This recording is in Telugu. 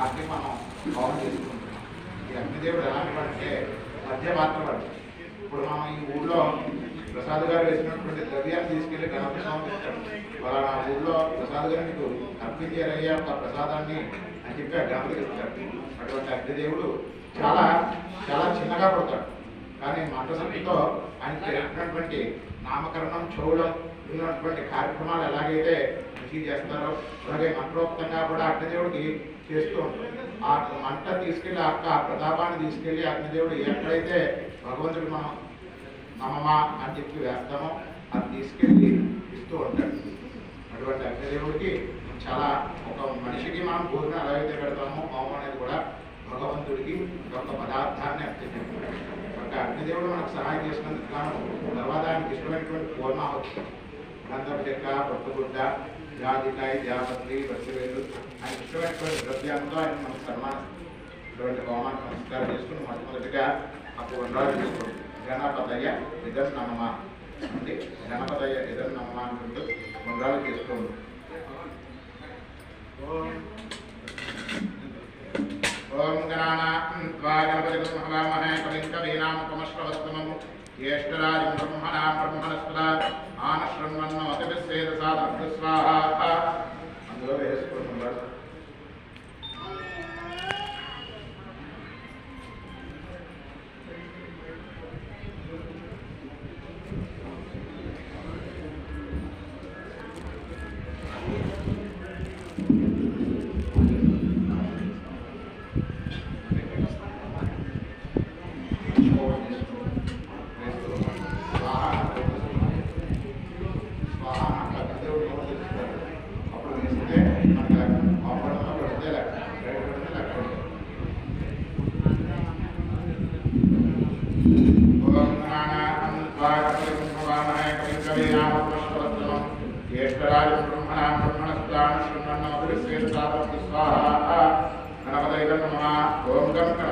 వాటిని మనం పవన్ చేసుకుంటున్నాం. ఈ అగ్నిదేవుడు ఎలాంటి వాడంటే మధ్య మాత్రం ఇప్పుడు మనం ఈ ఊళ్ళో ప్రసాద్ గారు వేసినటువంటి ద్రవ్యాన్ని తీసుకెళ్ళి గణపతి సమర్పిస్తాడు వాళ్ళ నా ఊళ్ళో ప్రసాద్ గారు నీకు అర్పించారయ్యా ఒక ప్రసాదాన్ని అని చెప్పి ఆ గణపతికి ఇస్తాడు అటువంటి అగ్నిదేవుడు చాలా చాలా చిన్నగా పడతాడు. కానీ మంటశక్తితో ఆయన జరిగినటువంటి నామకరణం చూడడం ఉన్నటువంటి కార్యక్రమాలు ఎలాగైతే కృషి చేస్తారో అలాగే మంత్రోక్తంగా కూడా అగ్నిదేవుడికి చేస్తూ ఉంటారు. ఆ మంట తీసుకెళ్ళి ఆ ఆ ప్రతాపాన్ని తీసుకెళ్ళి అగ్నిదేవుడు ఎక్కడైతే భగవంతుడు మనం నమమా అని చెప్పి వేస్తామో అది తీసుకెళ్ళి ఇస్తూ ఉంటాడు. అటువంటి అగ్నిదేవుడికి చాలా ఒక మనిషికి మనం భోజనం ఎలాగైతే పెడతామో హోమం అనేది కూడా భగవంతుడికి ఒక పదార్థాన్ని అర్పించాడు. ఒక అగ్నిదేవుడు మనకు సహాయం చేసినందుకు కాను తర్వాత ఆయనకి ఇష్టమైనటువంటి పూర్ణాహుతి గంధం చెక్క పట్టుగుడ్డ జాజికాయ జాపత్రి వసివేలు ఆయన ఇష్టమైనటువంటి ద్రవ్యాలతో ఆయన మనకు సన్మానం ఇటువంటి హోమాన్ని నమస్కారం చేసుకుని మొట్టమొదటిగా ఆ పూర్ణాలు చేసుకోండి గణపతయ్య ఇదం నమమ అంటే గణపతయ్య ఇదం నమమ అనుకుంటూ ఉండ్రాలు చేసుకోండి ఓం గణానాం త్వా గణపతిం హవామహే కవిం కవీనాముపమశ్రవస్తమము జ్యేష్ఠరాజం బ్రహ్మణాం బ్రహ్మణస్పద సాధు స్వాహ జ్యేష్ఠరాజం బ్రహ్మణాం బ్రహ్మణస్వామి శృణ్వన్నోదరి శ్రేష్ఠాపతి స్వాహ గణపతైవ నమః ఓం గం గణపతి